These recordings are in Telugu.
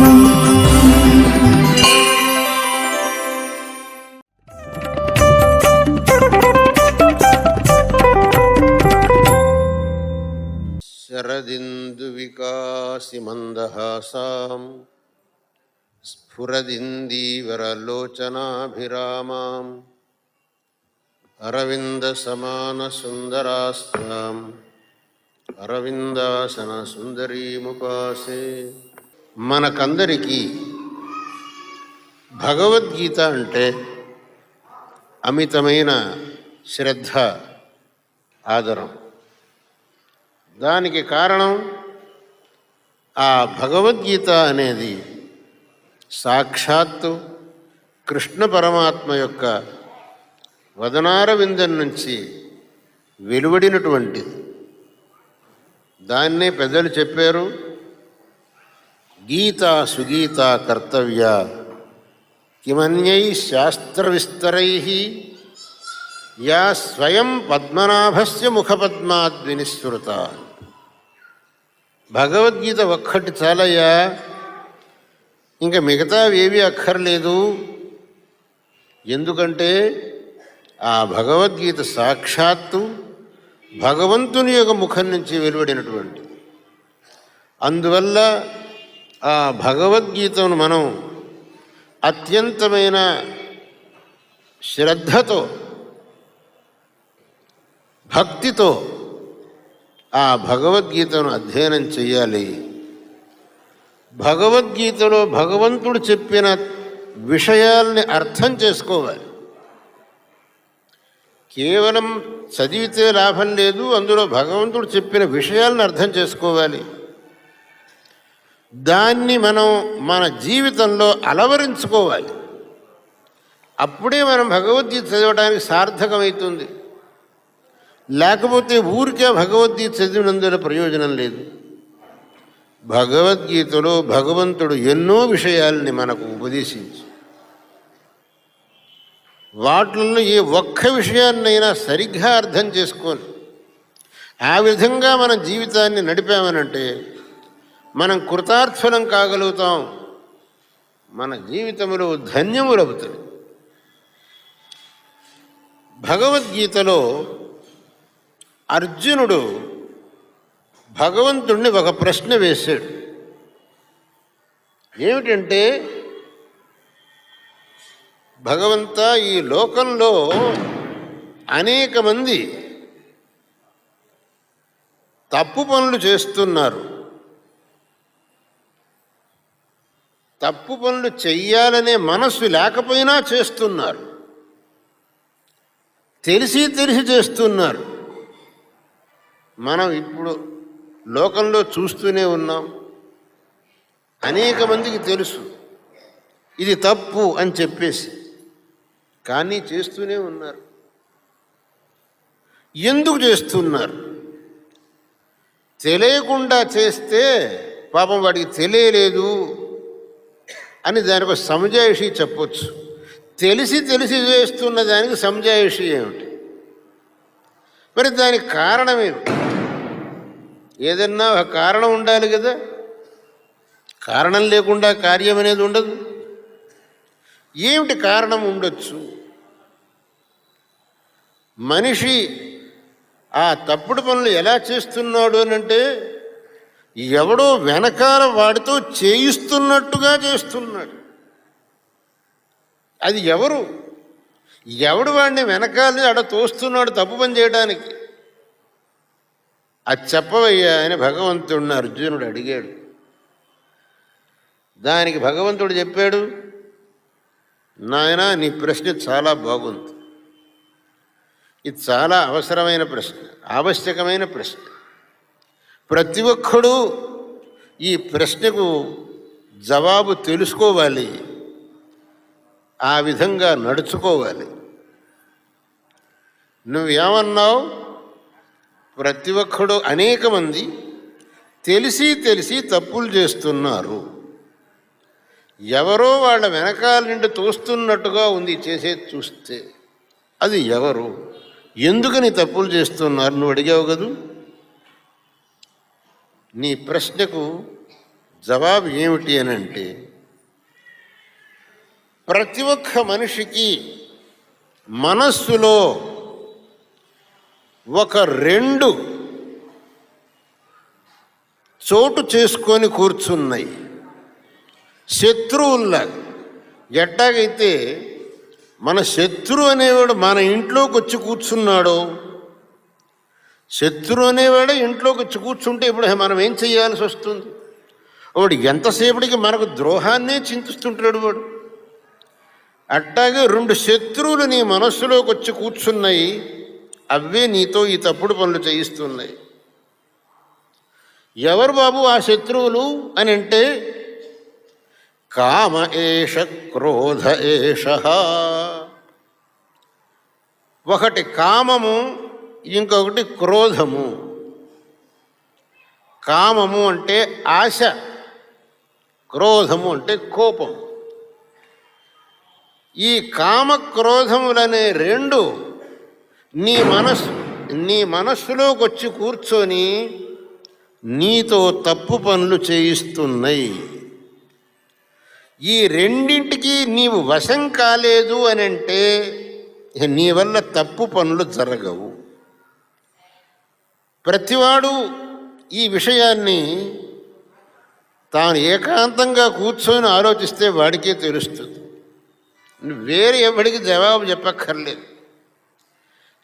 மனமும் शरदिन्दुविकासिमन्दहासां स्फुरदिन्दीवरलोचनाभिरामाम् अरविन्दसमानसुन्दरास्ताम् अरविन्दासनसुन्दरीमुपासे। మనకందరికీ భగవద్గీత అంటే అమితమైన శ్రద్ధ ఆదరం. దానికి కారణం ఆ భగవద్గీత అనేది సాక్షాత్తు కృష్ణ పరమాత్మ యొక్క వదనారవిందం నుంచి వెలువడినటువంటిది. దాన్నే పెద్దలు చెప్పారు. గీత సుగీత కర్తవ్య కిమన్యై శాస్త్ర విస్తరై యా స్వయం పద్మనాభస్య ముఖపద్మాద్వినిశ్రుత భగవద్గీత ఒక్కటి చాలయ్యా. ఇంకా మిగతావేవి అక్కర్లేదు. ఎందుకంటే ఆ భగవద్గీత సాక్షాత్తు భగవంతుని యొక్క ముఖం నుంచి వెలువడినటువంటి అందువల్ల ఆ భగవద్గీతను మనం అత్యంతమైన శ్రద్ధతో భక్తితో ఆ భగవద్గీతను అధ్యయనం చేయాలి భగవద్గీతలో భగవంతుడు చెప్పిన విషయాల్ని అర్థం చేసుకోవాలి. కేవలం చదివితే లాభం లేదు అందులో భగవంతుడు చెప్పిన విషయాలను అర్థం చేసుకోవాలి. దాన్ని మనం మన జీవితంలో అలవరించుకోవాలి. అప్పుడే మనం భగవద్గీత చదవడానికి సార్థకమవుతుంది. లేకపోతే ఊరికే భగవద్గీత చదివినందున ప్రయోజనం లేదు. భగవద్గీతలో భగవంతుడు ఎన్నో విషయాల్ని మనకు ఉపదేశించి వాటిల్లో ఏ ఒక్క విషయాన్నైనా సరిగ్గా అర్థం చేసుకొని ఆ విధంగా మన జీవితాన్ని నడిపామనంటే మనం కృతార్థులం కాగలుగుతాం. మన జీవితంలో ధన్యములవుతుంది. భగవద్గీతలో అర్జునుడు భగవంతుడిని ఒక ప్రశ్న వేశాడు. ఏమిటంటే భగవంత ఈ లోకంలో అనేక మంది తప్పు పనులు చేస్తున్నారు. తప్పు పనులు చెయ్యాలనే మనస్సు లేకపోయినా చేస్తున్నారు. తెలిసి తెలిసి చేస్తున్నారు. మనం ఇప్పుడు లోకంలో చూస్తూనే ఉన్నాం. అనేక మందికి తెలుసు. ఇది తప్పు అని చెప్పేసి. కానీ చేస్తూనే ఉన్నారు. ఎందుకు చేస్తున్నారు? తెలియకుండా చేస్తే పాపం వాడికి తెలియలేదు. అని దానికి ఒక సమజాయిషి చెప్పొచ్చు. తెలిసి తెలిసి చేస్తున్న దానికి సమజాయిషి ఏమిటి? మరి దానికి కారణం ఏమిటి? ఏదన్నా ఒక కారణం ఉండాలి కదా. కారణం లేకుండా కార్యం అనేది ఉండదు. ఏమిటి కారణం ఉండొచ్చు? మనిషి ఆ తప్పుడు పనులు ఎలా చేస్తున్నాడు అని అంటే ఎవడో వెనకాల వాడితో చేయిస్తున్నట్టుగా చేస్తున్నాడు. అది ఎవరు? ఎవడు వాడిని వెనకాలని అడ తోస్తున్నాడు తప్పు పని చేయడానికి? అది చెప్పవయ్యా అని భగవంతుడిని అర్జునుడు అడిగాడు. దానికి భగవంతుడు చెప్పాడు నాయన నీ ప్రశ్న చాలా బాగుంది. ఇది చాలా అవసరమైన ప్రశ్న ఆవశ్యకమైన ప్రశ్న. ప్రతి ఒక్కడూ ఈ ప్రశ్నకు జవాబు తెలుసుకోవాలి. ఆ విధంగా నడుచుకోవాలి. నువ్వేమన్నావు? ప్రతి ఒక్కడు అనేక మంది తెలిసి తెలిసి తప్పులు చేస్తున్నారు. ఎవరో వాళ్ళ వెనకాల నుండి తోస్తున్నట్టుగా ఉంది చేసేది చూస్తే. అది ఎవరు? ఎందుకని తప్పులు చేస్తున్నారు? నువ్వు అడిగావు కదూ? నీ ప్రశ్నకు జవాబు ఏమిటి అని అంటే ప్రతి ఒక్క మనిషికి మనస్సులో ఒక రెండు చోటు చేసుకొని కూర్చున్నాయి. శత్రువుల్లాగా ఎట్టాగైతే మన శత్రువు అనేవాడు మన ఇంట్లోకి వచ్చి కూర్చున్నాడో శత్రువు అనేవాడు ఇంట్లోకి వచ్చి కూర్చుంటే ఇప్పుడు మనం ఏం చేయాల్సి వస్తుంది? వాడు ఎంతసేపటికి మనకు ద్రోహాన్నే చింతిస్తుంటాడు వాడు. అట్టాగే రెండు శత్రువులు నీ మనస్సులోకి వచ్చి కూర్చున్నాయి అవే నీతో ఈ తప్పుడు పనులు చేయిస్తున్నాయి. ఎవరు బాబు ఆ శత్రువులు అని అంటే కామ ఏష క్రోధ ఏష. ఒకటి కామము ఇంకొకటి క్రోధము. కామము అంటే ఆశ. క్రోధము అంటే కోపం. ఈ కామక్రోధములనే రెండు నీ మనస్సు నీ మనస్సులోకి వచ్చి కూర్చొని నీతో తప్పు పనులు చేయిస్తున్నాయి. ఈ రెండింటికి నీవు వశం కాలేదు అని అంటే నీ వల్ల తప్పు పనులు జరగవు. ప్రతివాడు ఈ విషయాన్ని తాను ఏకాంతంగా కూర్చొని ఆలోచిస్తే వాడికే తెలుస్తుంది. నువ్వు వేరే ఎవడికి జవాబు చెప్పక్కర్లేదు.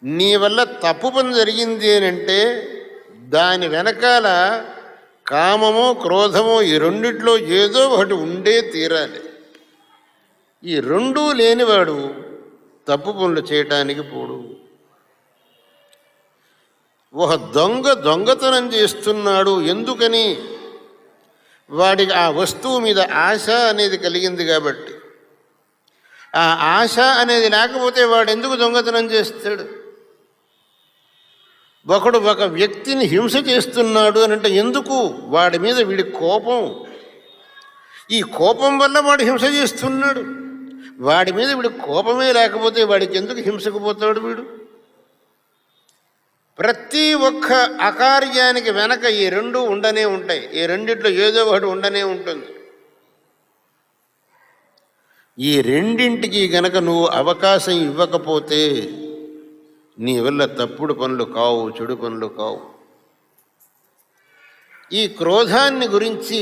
నీ వల్ల తప్పు పని జరిగింది అని అంటే దాని వెనకాల కామమో క్రోధమో ఈ రెండిట్లో ఏదో ఒకటి ఉండే తీరాలి. ఈ రెండూ లేనివాడు తప్పు పనులు చేయటానికి పోడు. ఒక దొంగ దొంగతనం చేస్తున్నాడు ఎందుకని? వాడికి ఆ వస్తువు మీద ఆశ అనేది కలిగింది కాబట్టి. ఆ ఆశ అనేది లేకపోతే వాడు ఎందుకు దొంగతనం చేస్తాడు? ఒకడు ఒక వ్యక్తిని హింస చేస్తున్నాడు అని అంటే ఎందుకు? వాడి మీద వీడి కోపం. ఈ కోపం వల్ల వాడు హింస చేస్తున్నాడు. వాడి మీద వీడి కోపమే లేకపోతే వాడికి ఎందుకు హింసకు పోతాడు వీడు? ప్రతి ఒక్క అకార్యానికి వెనక ఈ రెండు ఉండనే ఉంటాయి. ఈ రెండిట్లో ఏదో ఒకటి ఉండనే ఉంటుంది. ఈ రెండింటికి గనక నువ్వు అవకాశం ఇవ్వకపోతే నీ వల్ల తప్పుడు పనులు కావు చెడు పనులు కావు. ఈ క్రోధాన్ని గురించి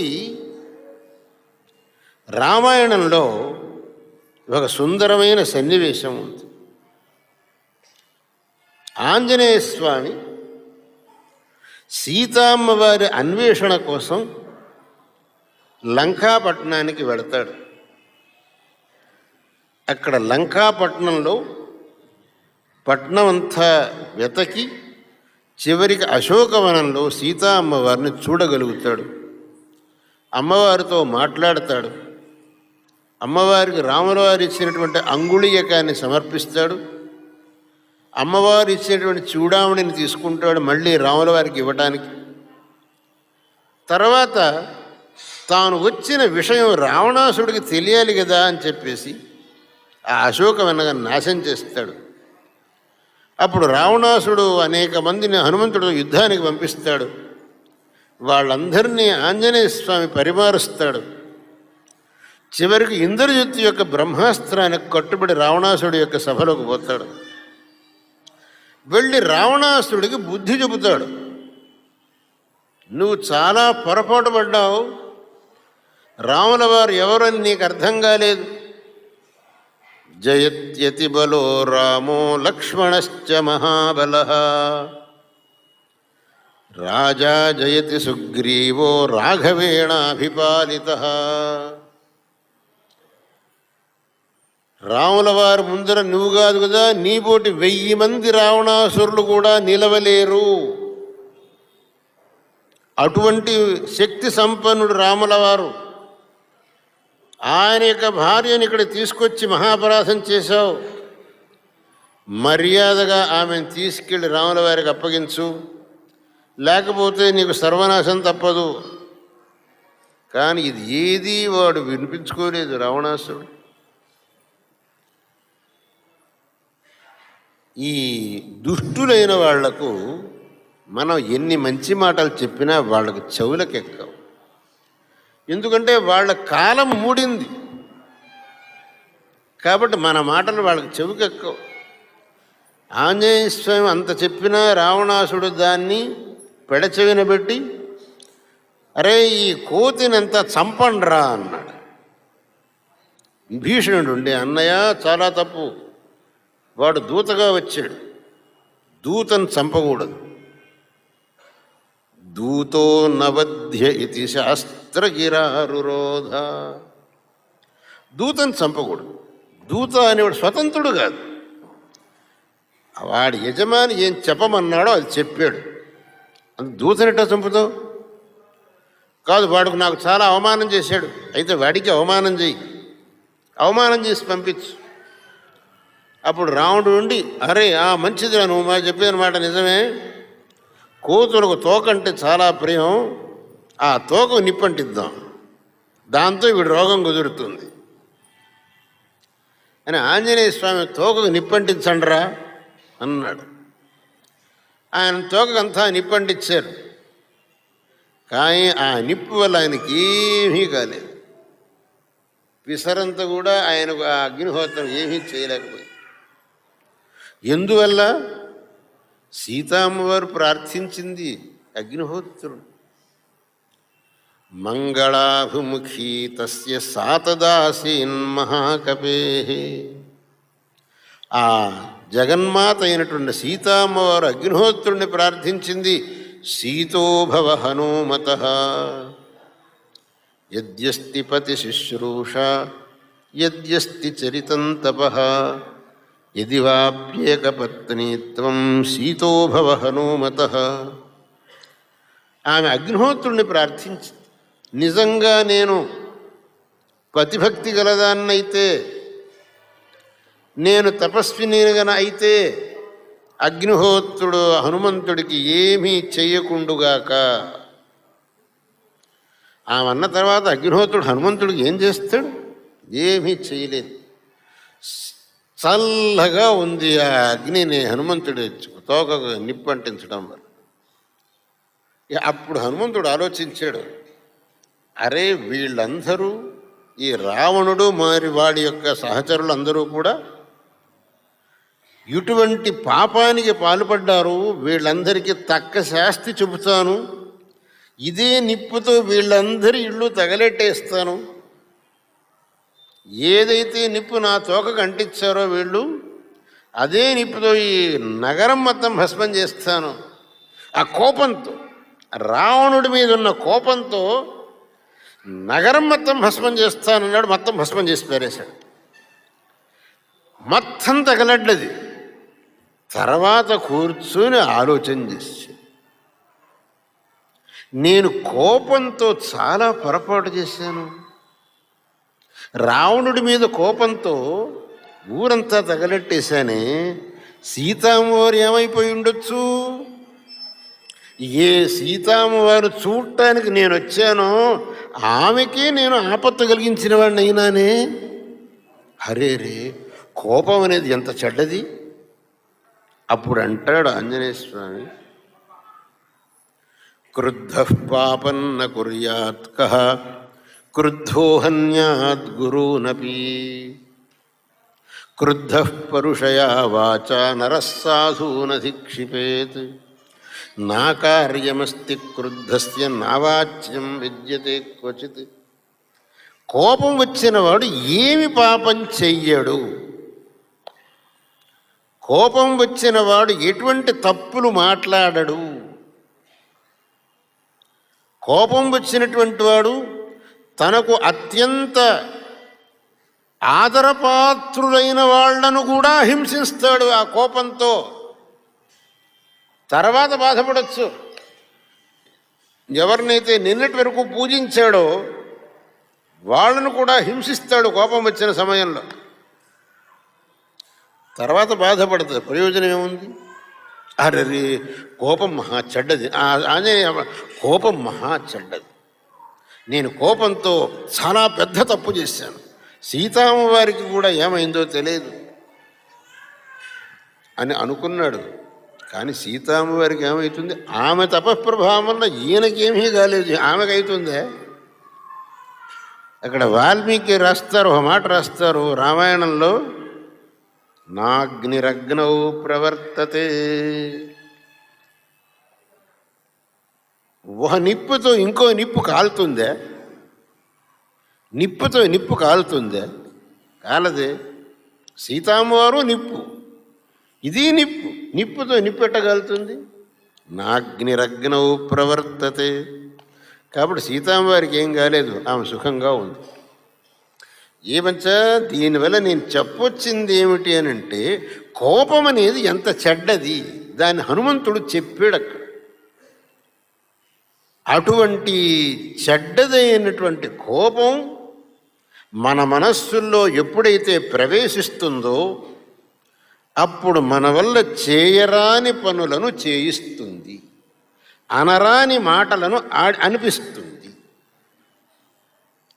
రామాయణంలో ఒక సుందరమైన సన్నివేశం ఉంది. ఆంజనేయ స్వామి సీతామ్మ వారి అన్వేషణ కోసం లంకాపట్నానికి వెళతాడు. అక్కడ లంకాపట్నంలో పట్నం అంతా వెతకి చివరికి అశోకవనంలో సీతా అమ్మవారిని చూడగలుగుతాడు. అమ్మవారితో మాట్లాడతాడు. అమ్మవారికి రాములవారు ఇచ్చినటువంటి అంగుళీయకాన్ని సమర్పిస్తాడు. అమ్మవారు ఇచ్చేటువంటి చూడామణిని తీసుకుంటాడు మళ్ళీ రాముల వారికి ఇవ్వటానికి. తర్వాత తాను వచ్చిన విషయం రావణాసుడికి తెలియాలి కదా అని చెప్పేసి ఆ అశోకవనగా నాశనం చేస్తాడు. అప్పుడు రావణాసుడు అనేక మందిని హనుమంతుడు యుద్ధానికి పంపిస్తాడు. వాళ్ళందరినీ ఆంజనేయ స్వామి పరిమారుస్తాడు. చివరికి ఇంద్రజిత్తు యొక్క బ్రహ్మాస్త్రానికి కట్టుబడి రావణాసుడి యొక్క సభలోకి పోతాడు. వెళ్ళి రావణాసుడికి బుద్ధి చెబుతాడు. నువ్వు చాలా పొరపాటు పడ్డావు. రాముల వారు ఎవరని నీకు అర్థం కాలేదు. జయత్యతి బలో రామో లక్ష్మణశ్చ మహాబల. రాజా జయతి సుగ్రీవో రాఘవేణాభిపాలిత. రాముల వారి ముందర నువ్వు కాదు కదా నీపోటి వెయ్యి మంది రావణాసురులు కూడా నిలవలేరు. అటువంటి శక్తి సంపన్నుడు రాముల వారు. ఆయన యొక్క భార్యను ఇక్కడ తీసుకొచ్చి మహాపరాధం చేశావు. మర్యాదగా ఆమెను తీసుకెళ్ళి రాముల వారికి అప్పగించు. లేకపోతే నీకు సర్వనాశం తప్పదు. కానీ ఇది ఏది వాడు వినిపించుకోలేదు రావణాసురుడు. ఈ దుష్టులైన వాళ్ళకు మనం ఎన్ని మంచి మాటలు చెప్పినా వాళ్ళకు చెవులకెక్కవు. ఎందుకంటే వాళ్ళ కాలం మూడింది. కాబట్టి మన మాటలు వాళ్ళకి చెవికెక్కవు. ఆంజనేయ స్వామి అంత చెప్పినా రావణాసుడు దాన్ని పెడచెవిన పెట్టి అరే ఈ కోతినంత చంపండ్రా అన్నాడు. భీషణుడు ఉండే అన్నయ్య చాలా తప్పు. వాడు దూతగా వచ్చాడు. దూతను చంపకూడదు. దూతో నవధ్య ఇది శాస్త్రగిరారురోధ. దూతను చంపకూడదు. దూత అనేవాడు స్వతంత్రుడు కాదు. వాడి యజమాని ఏం చెప్పమన్నాడో అది చెప్పాడు. అంత దూతనిటో చంపుతావు? కాదు వాడుకు నాకు చాలా అవమానం చేశాడు. అయితే వాడికి అవమానం చేయి అవమానం చేసి పంపించు. అప్పుడు రాముడు ఉండి అరే ఆ మంచిదిరా నువ్వు మా చెప్పిన మాట నిజమే? కూతురుకు తోక అంటే చాలా ప్రియం. ఆ తోక నిప్పంటిద్దాం. దాంతో ఇప్పుడు రోగం కుదురుతుంది. అని ఆంజనేయ స్వామి తోకకు నిప్పంటించండిరా అన్నాడు. ఆయన తోకకంతా నిప్పంటించారు కానీ ఆ నిప్పు వల్ల ఆయనకి ఏమీ కాలేదు. పిసరంతా కూడా ఆయనకు ఆ అగ్నిహోత్రం ఏమీ చేయలేకపోయింది. ఎందువల్ల? సీతామ్మవారు ప్రార్థించింది అగ్నిహోత్రుడు. మంగళాభిముఖీ తస్య సాతదాసీన్ మహాకపే. ఆ జగన్మాత అయినటువంటి సీతామ్మవారు అగ్నిహోత్రుడిని ప్రార్థించింది సీతోభవ హనుమత. యద్యస్తి పతి శుశ్రూష యద్యస్తి చరితంతప యది వాప్యేకపత్నీత్వం సీతోభవ హనుమత ఆమె అగ్నిహోత్రుణ్ణి ప్రార్థించి నిజంగా నేను పతిభక్తి గలదాన్నైతే నేను తపస్వినిగన అయితే అగ్నిహోత్రుడు హనుమంతుడికి ఏమీ చెయ్యకుండుగాక. ఆమె అన్న తర్వాత అగ్నిహోత్రుడు హనుమంతుడికి ఏం చేస్తాడు? ఏమీ చేయలేదు చల్లగా ఉంది ఆ అగ్నిని హనుమంతుడు తోకకు నిప్పు అంటించడం వల్ల అప్పుడు హనుమంతుడు ఆలోచించాడు అరే వీళ్ళందరూ ఈ రావణుడు మరి వాడి యొక్క సహచరులు అందరూ కూడా ఇటువంటి పాపానికి పాల్పడ్డారు వీళ్ళందరికీ తక్క శాస్తి చెబుతాను ఇదే నిప్పుతో వీళ్ళందరి ఇళ్ళు తగలెట్టేస్తాను ఏదైతే నిప్పు నా తోకకు అంటించారో వీళ్ళు అదే నిప్పుతో ఈ నగరం మొత్తం భస్మం చేస్తాను. ఆ కోపంతో రావణుడి మీద ఉన్న కోపంతో నగరం మొత్తం భస్మం చేస్తానన్నాడు మొత్తం భస్మం చేసి పారేశాడు. మొత్తం తగలడ్డది తర్వాత కూర్చొని ఆలోచన చేసి నేను కోపంతో చాలా పొరపాటు చేశాను. రావణుడి మీద కోపంతో ఊరంతా తగలెట్టేశానే సీతామ్మవారు ఏమైపోయి ఉండొచ్చు? ఏ సీతామ్మవారు చూడటానికి నేను వచ్చానో ఆమెకే నేను ఆపత్తు కలిగించిన వాడిని అయినానే హరే రే కోపం అనేది ఎంత చెడ్డది? అప్పుడు అంటాడు ఆంజనేయ స్వామి క్రుద్ధ పాపన్న కుర్యాత్ క్రుద్ధోహన్యాద్ గురూనపి క్రుద్ధ పరుషయా వాచ నరస్సాధూనధిక్షిపేత్ నా కార్యమస్తి క్రుద్ధస్య నావాచ్యం విద్యతే క్వచిత్ కోపం వచ్చిన వాడు ఏమి పాపం చెయ్యడు। కోపం వచ్చిన వాడు ఎటువంటి తప్పులు మాట్లాడడు। కోపం వచ్చినటువంటి వాడు తనకు అత్యంత ఆదరపాత్రులైన వాళ్ళను కూడా హింసిస్తాడు ఆ కోపంతో. తర్వాత బాధపడచ్చు. ఎవరినైతే నిన్నటి వరకు పూజించాడో వాళ్ళను కూడా హింసిస్తాడు కోపం వచ్చిన సమయంలో. తర్వాత బాధపడుతుంది. ప్రయోజనం ఏముంది? అరే కోపం మహా చెడ్డది. ఆంజనేయ కోపం మహా చెడ్డది. నేను కోపంతో చాలా పెద్ద తప్పు చేశాను. సీతామ్మవారికి కూడా ఏమైందో తెలియదు అని అనుకున్నాడు. కానీ సీతామ్మవారికి ఏమవుతుంది ఆమె తపఃప్రభావం వల్ల ఈయనకేమీ కాలేదు. ఆమెకు అవుతుందే అక్కడ వాల్మీకి రాస్తారు ఒక మాట రాస్తారు రామాయణంలో నాగ్నిరగ్నౌ ప్రవర్తతే. ఒక నిప్పుతో ఇంకో నిప్పు కాలుతుందే? నిప్పుతో నిప్పు కాలుతుందే? కాలదే. సీతామ్మవారు నిప్పు. ఇది నిప్పు. నిప్పుతో నిప్పెట్టగలుతుంది నాగ్నిరగ్నౌ ప్రవర్తతే. కాబట్టి సీతామ్మవారికి ఏం కాలేదు. ఆమె సుఖంగా ఉంది. ఏమంచా? దీనివల్ల నేను చెప్పొచ్చింది ఏమిటి అని అంటే కోపం అనేది ఎంత చెడ్డది. దాన్ని హనుమంతుడు చెప్పాడు అక్కడ అటువంటి చెడ్డదైనటువంటి కోపం మన మనస్సుల్లో ఎప్పుడైతే ప్రవేశిస్తుందో అప్పుడు మన వల్ల చేయరాని పనులను చేయిస్తుంది. అనరాని మాటలను ఆ- అనిపిస్తుంది.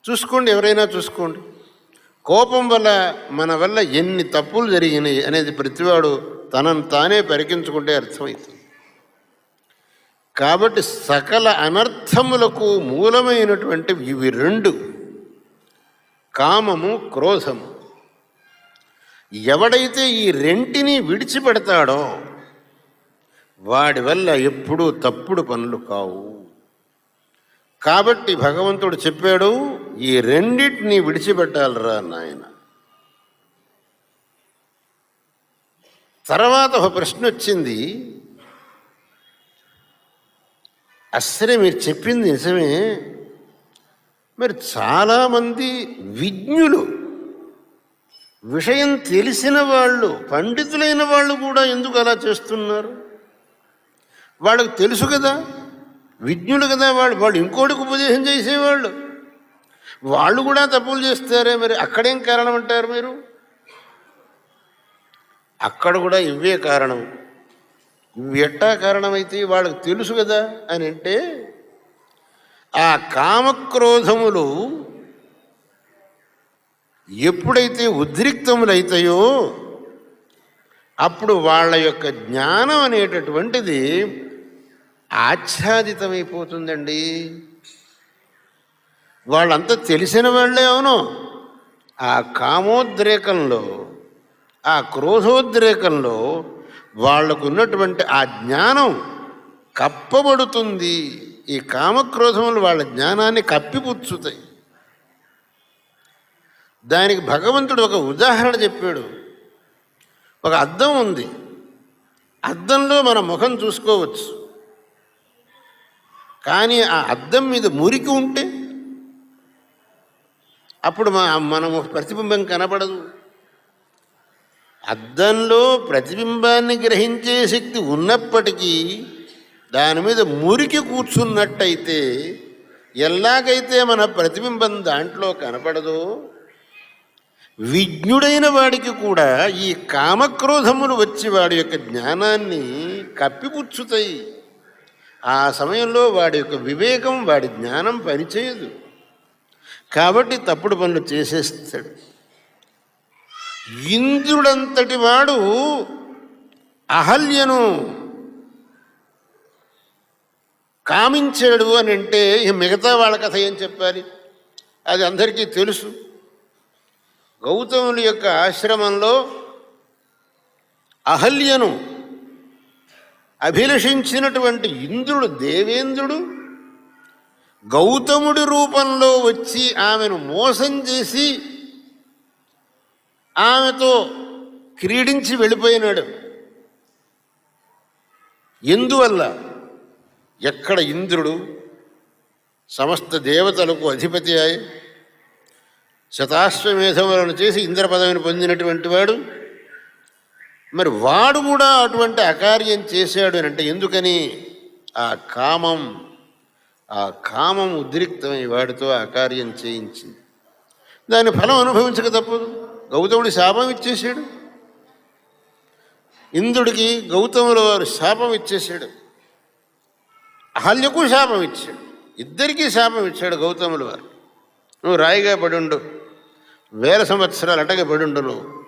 చూసుకోండి ఎవరైనా చూసుకోండి. కోపం వల్ల మన వల్ల ఎన్ని తప్పులు జరిగినాయి అనేది ప్రతివాడు తనను తానే పరికించుకుంటే అర్థమవుతుంది. కాబట్టి సకల అనర్థములకు మూలమైనటువంటి ఇవి రెండు. కామము క్రోధము. ఎవడైతే ఈ రెంటిని విడిచిపెడతాడో వాడి వల్ల ఎప్పుడూ తప్పుడు పనులు కావు. కాబట్టి భగవంతుడు చెప్పాడు ఈ రెండింటిని విడిచిపెట్టాలిరా నాయన. తర్వాత ఒక ప్రశ్న వచ్చింది అసలే మీరు చెప్పింది నిజమే. మరి చాలామంది విజ్ఞులు విషయం తెలిసిన వాళ్ళు పండితులైన వాళ్ళు కూడా ఎందుకు అలా చేస్తున్నారు? వాళ్ళకు తెలుసు కదా విజ్ఞులు కదా వాళ్ళు వాళ్ళు ఇంకోటికి ఉపదేశం చేసేవాళ్ళు. వాళ్ళు కూడా తప్పులు చేస్తారే మరి అక్కడేం కారణం అంటారు మీరు? అక్కడ కూడా ఇవే కారణం. నువ్వు ఎట్టా కారణమైతే వాళ్ళకి తెలుసు కదా అని అంటే ఆ కామక్రోధములు ఎప్పుడైతే ఉద్రిక్తములైతాయో అప్పుడు వాళ్ళ యొక్క జ్ఞానం అనేటటువంటిది ఆచ్ఛాదితమైపోతుందండి. వాళ్ళంతా తెలిసిన వాళ్ళే అవును. ఆ కామోద్రేకంలో ఆ క్రోధోద్రేకంలో వాళ్ళకు ఉన్నటువంటి ఆ జ్ఞానం కప్పబడుతుంది. ఈ కామక్రోధములు వాళ్ళ జ్ఞానాన్ని కప్పిపుచ్చుతాయి. దానికి భగవంతుడు ఒక ఉదాహరణ చెప్పాడు. ఒక అద్దం ఉంది. అద్దంలో మన ముఖం చూసుకోవచ్చు. కానీ ఆ అద్దం మీద మురికి ఉంటే అప్పుడు మా మనము ప్రతిబింబం కనపడదు. అద్దంలో ప్రతిబింబాన్ని గ్రహించే శక్తి ఉన్నప్పటికీ దాని మీద మురికి కూర్చున్నట్టయితే ఎలాగైతే మన ప్రతిబింబం దాంట్లో కనపడదో విజ్ఞుడైన వాడికి కూడా ఈ కామక్రోధములు వచ్చి వాడి యొక్క జ్ఞానాన్ని కప్పిపుచ్చుతాయి. ఆ సమయంలో వాడి యొక్క వివేకం వాడి జ్ఞానం పనిచేయదు. కాబట్టి తప్పుడు పనులు చేసేస్తాడు. ఇంద్రుడంతటి వాడు అహల్యను కామించాడు అని అంటే మిగతా వాళ్ళ కథ ఏం చెప్పాలి? అది అందరికీ తెలుసు. గౌతముని యొక్క ఆశ్రమంలో అహల్యను అభిలషించినటువంటి ఇంద్రుడు దేవేంద్రుడు గౌతముడి రూపంలో వచ్చి ఆమెను మోసం చేసి ఆమెతో క్రీడించి వెళ్ళిపోయినాడు. ఎందువల్ల? ఎక్కడ ఇంద్రుడు సమస్త దేవతలకు అధిపతి అయి శతాశ్వమేధములను చేసి ఇంద్ర పదవిని పొందినటువంటి వాడు. మరి వాడు కూడా అటువంటి అకార్యం చేశాడు అని అంటే ఎందుకని? ఆ కామం ఆ కామం ఉద్రిక్తమై వాడితో అకార్యం చేయించింది. దాని ఫలం అనుభవించక తప్పదు. గౌతముడి శాపం ఇచ్చేసాడు ఇంద్రుడికి గౌతముల వారు శాపం ఇచ్చేసాడు అహల్యకు శాపం ఇచ్చాడు. ఇద్దరికీ శాపం ఇచ్చాడు గౌతముల వారు. నువ్వు రాయిగా పడుండు. వేల సంవత్సరాలు అటగా పడుండు నువ్వు.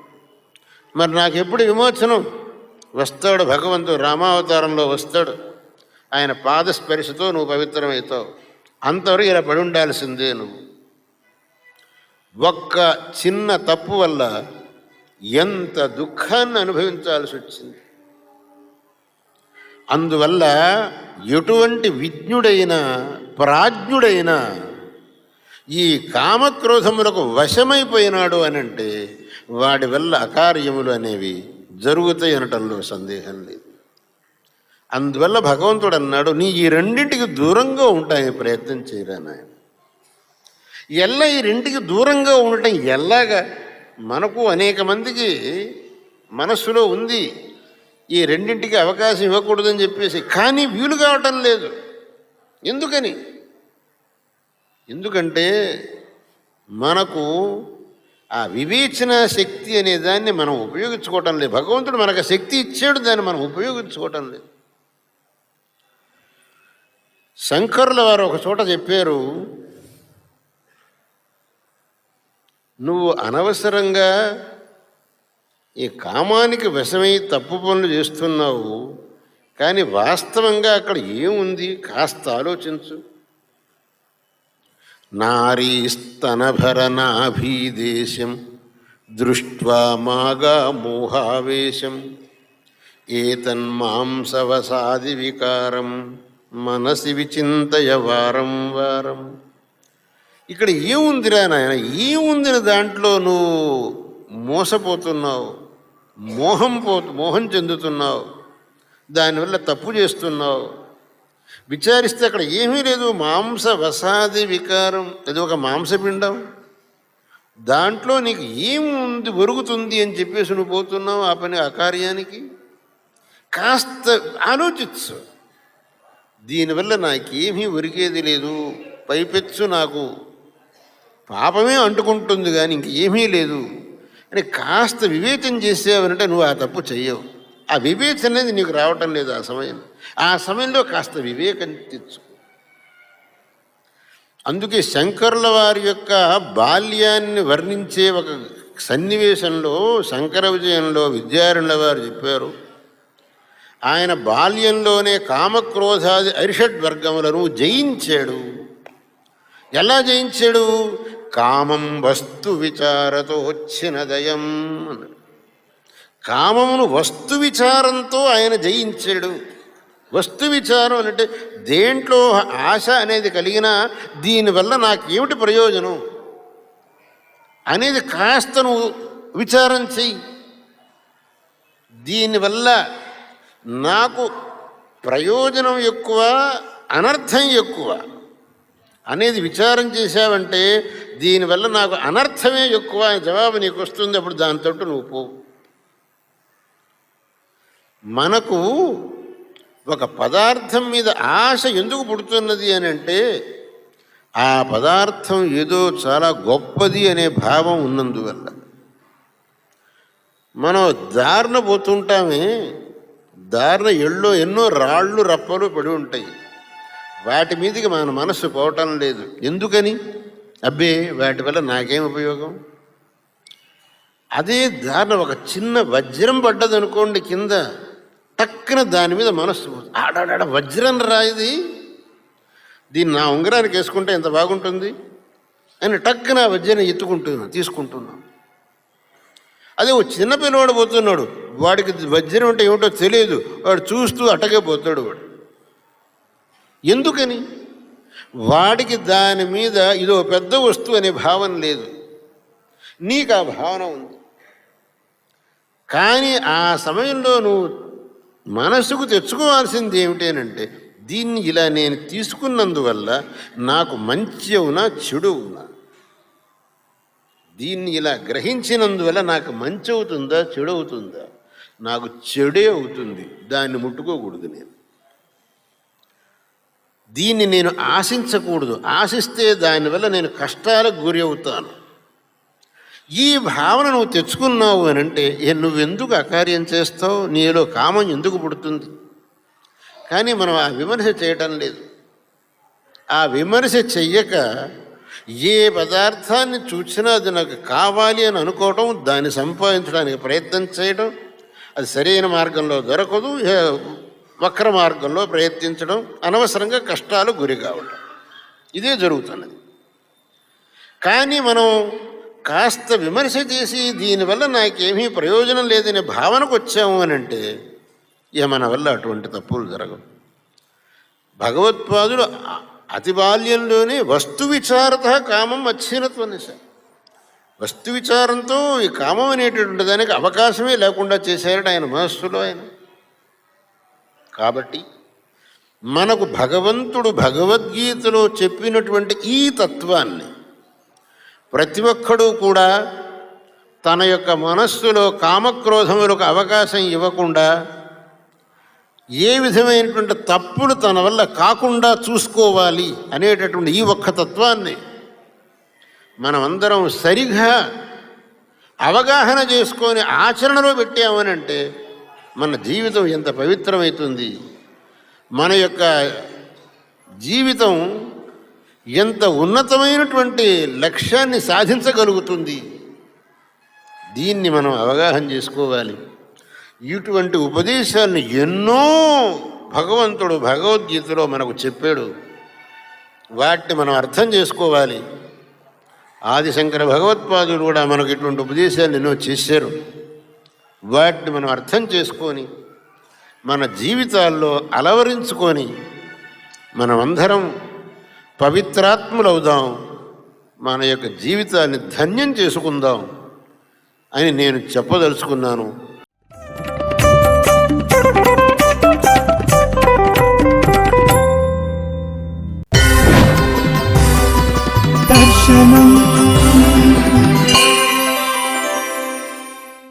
మరి నాకు ఎప్పుడు విమోచనం? వస్తాడు భగవంతుడు రామావతారంలో వస్తాడు. ఆయన పాదస్పర్శతో నువ్వు పవిత్రమవుతావు. అంతవరకు ఇలా పడి ఉండాల్సిందే నువ్వు. ఒక్క చిన్న తప్పు వల్ల ఎంత దుఃఖాన్ని అనుభవించాల్సి వచ్చింది. అందువల్ల ఎటువంటి విజ్ఞుడైన ప్రాజ్ఞుడైన ఈ కామక్రోధములకు వశమైపోయినాడు అని అంటే వాడి వల్ల అకార్యములు అనేవి జరుగుతాయి అనటంలో సందేహం లేదు. అందువల్ల భగవంతుడు అన్నాడు నీ ఈ రెండింటికి దూరంగా ఉంటాయని ప్రయత్నం చేయరా నాయన. ఎల్ల ఈ రెంటికి దూరంగా ఉండటం ఎల్లాగా మనకు అనేక మందికి మనస్సులో ఉంది. ఈ రెండింటికి అవకాశం ఇవ్వకూడదని చెప్పేసి కానీ వీలు కావటం లేదు. ఎందుకని? ఎందుకంటే మనకు ఆ వివేచన శక్తి అనే దాన్ని మనం ఉపయోగించుకోవటం లేదు. భగవంతుడు మనకు శక్తి ఇచ్చాడు దాన్ని మనం ఉపయోగించుకోవటం లేదు. శంకరుల వారు ఒక చోట చెప్పారు నువ్వు అనవసరంగా ఈ కామానికి వశమై తప్పు పనులు చేస్తున్నావు కానీ వాస్తవంగా అక్కడ ఏముంది కాస్త ఆలోచించు. నారీస్తనభరనాభీదేశం దృష్ట్వా మాగా మోహావేశం ఏతన్మాంసవసాది వికారం మనసి విచింతయ వారం వారం. ఇక్కడ ఏముందిరా నాయన? ఏముందిన దాంట్లో నువ్వు మోసపోతున్నావు? మోహం పో మోహం చెందుతున్నావు? దానివల్ల తప్పు చేస్తున్నావు? విచారిస్తే అక్కడ ఏమీ లేదు. మాంస వసాది వికారం. అది ఒక మాంసపిండం. దాంట్లో నీకు ఏముంది? ఒరుగుతుంది అని చెప్పేసి నువ్వు పోతున్నావు ఆ పని ఆ కార్యానికి? కాస్త ఆలోచించు దీనివల్ల నాకేమీ ఒరిగేది లేదు. పైపెచ్చు నాకు. పాపమే అంటుకుంటుంది కానీ ఇంక ఏమీ లేదు. అని కాస్త వివేచన చేసేవనంటే నువ్వు ఆ తప్పు చెయ్యవు. ఆ వివేచన అనేది నీకు రావటం లేదు ఆ సమయం. ఆ సమయంలో కాస్త వివేకం తెచ్చు. అందుకే శంకరుల వారి యొక్క బాల్యాన్ని వర్ణించే ఒక సన్నివేశంలో శంకర విజయంలో విద్యారణుల వారు చెప్పారు. ఆయన బాల్యంలోనే కామక్రోధాది అరిషడ్ వర్గములను జయించాడు. ఎలా జయించాడు? కామం వస్తు విచారతో వచ్చిన దయం అన్నాడు. కామమును వస్తు విచారంతో ఆయన జయించాడు. వస్తు విచారం అంటే దేంట్లో ఆశ అనేది కలిగినా దీనివల్ల నాకేమిటి ప్రయోజనం? అనేది కాస్త నువ్వు విచారం చెయ్యి. దీనివల్ల నాకు ప్రయోజనం ఎక్కువ అనర్థం ఎక్కువ. అనేది విచారం చేశావంటే దీనివల్ల నాకు అనర్థమే ఎక్కువ అని జవాబు నీకు వస్తుంది. అప్పుడు దాంతో నువ్వు పో. మనకు ఒక పదార్థం మీద ఆశ ఎందుకు పుడుతున్నది అని అంటే ఆ పదార్థం ఏదో చాలా గొప్పది అనే భావం ఉన్నందువల్ల. మనం దారిన పోతుంటామే దారిన ఎళ్ళో ఎన్నో రాళ్ళు రప్పలు పడి ఉంటాయి. వాటి మీదకి మన మనస్సు పోవటం లేదు. ఎందుకని? అబ్బే వాటి వల్ల నాకేం ఉపయోగం? అదే దారిన ఒక చిన్న వజ్రం పడ్డదనుకోండి కింద టక్కున దాని మీద మనస్సు ఆడాడ వజ్రం రాయిది దీన్ని నా ఉంగరానికి వేసుకుంటే ఎంత బాగుంటుంది? అని టక్కున వజ్రం ఎత్తుకుంటున్నాను తీసుకుంటున్నాం. అదే ఓ చిన్న పిల్లవాడు పోతున్నాడు. వాడికి వజ్రం అంటే ఏమిటో తెలియదు. వాడు చూస్తూ అటకే పోతాడు వాడు. ఎందుకని? వాడికి దాని మీద ఇదో పెద్ద వస్తువు అనే భావన లేదు. నీకు ఆ భావన ఉంది. కానీ ఆ సమయంలో నువ్వు మనసుకు తెచ్చుకోవాల్సింది ఏమిటేనంటే దీన్ని ఇలా నేను తీసుకున్నందువల్ల నాకు మంచి అవునా చెడు అవునా దీన్ని ఇలా గ్రహించినందువల్ల నాకు మంచి అవుతుందా చెడు అవుతుందా నాకు చెడే అవుతుంది. దాన్ని ముట్టుకోకూడదు నేను. దీన్ని నేను ఆశించకూడదు. ఆశిస్తే దానివల్ల నేను కష్టాలకు గురి అవుతాను. ఈ భావన నువ్వు తెచ్చుకున్నావు అని అంటే నువ్వెందుకు అకార్యం చేస్తావు? నీలో కామం ఎందుకు పుడుతుంది? కానీ మనం ఆ విమర్శ చేయటం లేదు. ఆ విమర్శ చెయ్యక ఏ పదార్థాన్ని చూసినా అది నాకు కావాలి అని అనుకోవటం దాన్ని సంపాదించడానికి ప్రయత్నం చేయడం అది సరైన మార్గంలో దొరకదు. వక్ర మార్గంలో ప్రయత్నించడం అనవసరంగా కష్టాలు గురి కావడం ఇదే జరుగుతున్నది. కానీ మనం కాస్త విమర్శ చేసి దీనివల్ల నాకేమీ ప్రయోజనం లేదనే భావనకు వచ్చాము అని అంటే ఇక మన వల్ల అటువంటి తప్పులు జరగవు. భగవత్పాదుడు అతి బాల్యంలోనే వస్తు విచారత కామం అచ్ఛినత్వం సార్ వస్తు విచారంతో ఈ కామం అనేటటువంటి దానికి అవకాశమే లేకుండా చేశారట ఆయన మనస్సులో ఆయన. కాబట్టి మనకు భగవంతుడు భగవద్గీతలో చెప్పినటువంటి ఈ తత్వాన్ని ప్రతి ఒక్కడూ కూడా తన యొక్క మనస్సులో కామక్రోధములకు అవకాశం ఇవ్వకుండా ఏ విధమైనటువంటి తప్పులు తన వల్ల కాకుండా చూసుకోవాలి అనేటటువంటి ఈ ఒక్క తత్వాన్ని మనమందరం సరిగా అవగాహన చేసుకొని ఆచరణలో పెట్టామనంటే మన జీవితం ఎంత పవిత్రమవుతుంది? మన యొక్క జీవితం ఎంత ఉన్నతమైనటువంటి లక్ష్యాన్ని సాధించగలుగుతుంది? దీన్ని మనం అవగాహన చేసుకోవాలి. ఇటువంటి ఉపదేశాలను ఎన్నో భగవంతుడు భగవద్గీతలో మనకు చెప్పాడు. వాటిని మనం అర్థం చేసుకోవాలి. ఆదిశంకర భగవత్పాదులు కూడా మనకు ఇటువంటి ఉపదేశాలు ఎన్నో చేశారు. వాటిని మనం అర్థం చేసుకొని మన జీవితాల్లో అలవరించుకొని మనమందరం పవిత్రాత్ములవుదాం మన యొక్క జీవితాన్ని ధన్యం చేసుకుందాం అని నేను చెప్పదలుచుకున్నాను. దర్శనం